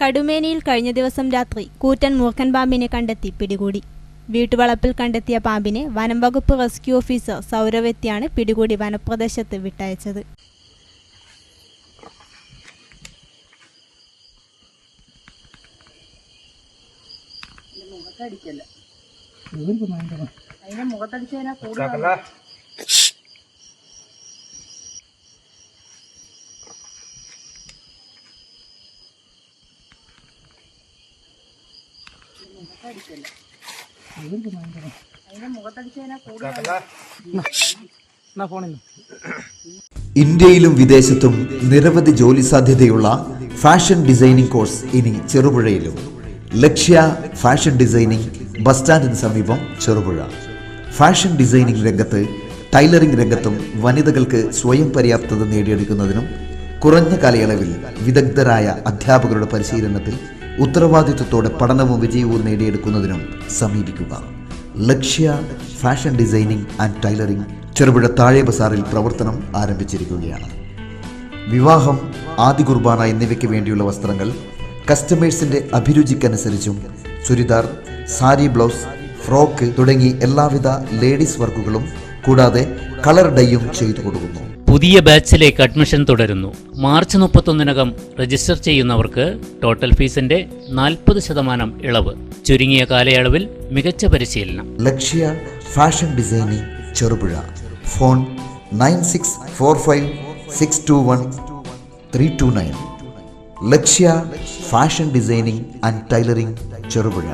കടുമേനിയിൽ കഴിഞ്ഞ ദിവസം രാത്രി കൂറ്റൻ മൂർഖൻ പാമ്പിനെ കണ്ടെത്തി പിടികൂടി. വീട്ടുവളപ്പിൽ കണ്ടെത്തിയ പാമ്പിനെ വനം വകുപ്പ് റെസ്ക്യൂ ഓഫീസർ സൗരവെത്തിയാണ് പിടികൂടി വനപ്രദേശത്ത് വിട്ടയച്ചത്. മുഖത്തടിക്കല്ല? അതിന്റെ മുഖത്തടിച്ചതിനാ കൂടുതൽ ഇന്ത്യയിലും വിദേശത്തും നിരവധി ജോലി സാധ്യതയുള്ള ഫാഷൻ ഡിസൈനിംഗ് കോഴ്സ് ഇനി ചെറുപുഴയിലും. ലക്ഷ്യ ഫാഷൻ ഡിസൈനിംഗ് ബസ് സ്റ്റാൻഡിന് സമീപം ചെറുപുഴ. ഫാഷൻ ഡിസൈനിംഗ് രംഗത്ത് ടൈലറിംഗ് രംഗത്തും വനിതകൾക്ക് സ്വയം പര്യാപ്തത നേടിയെടുക്കുന്നതിനും കുറഞ്ഞ കാലയളവിൽ വിദഗ്ധരായ അധ്യാപകരുടെ പരിശീലനത്തിൽ ഉത്തരവാദിത്വത്തോടെ പഠനവും വിജയവും നേടിയെടുക്കുന്നതിനും സമീപിക്കുക. Lakshya fashion designing and tailoring Cherupuzha താഴെ ബസാറിൽ പ്രവർത്തനം ആരംഭിച്ചിരിക്കുകയാണ്. വിവാഹം ആദി കുർബാന എന്നിവയ്ക്ക് വേണ്ടിയുള്ള വസ്ത്രങ്ങൾ കസ്റ്റമേഴ്സിന്റെ അഭിരുചിക്കനുസരിച്ചും ചുരിദാർ സാരി ബ്ലൗസ് ഫ്രോക്ക് തുടങ്ങി എല്ലാവിധ ലേഡീസ് വർക്കുകളും കൂടാതെ കളർ ഡൈയും ചെയ്തു കൊടുക്കുന്നു. പുതിയ ബാച്ചിലേക്ക് അഡ്മിഷൻ തുടരുന്നു. മാർച്ച് മുപ്പത്തൊന്നിനകം രജിസ്റ്റർ ചെയ്യുന്നവർക്ക് ടോട്ടൽ ഫീസിന്റെ നാൽപ്പത് ശതമാനം ഇളവ്. ചുരുങ്ങിയ കാലയളവിൽ മികച്ച പരിശീലനം. Lakshya fashion designing Cherupuzha. Phone nine six four five six two one three two nine. Lakshya fashion designing and tailoring Cherupuzha.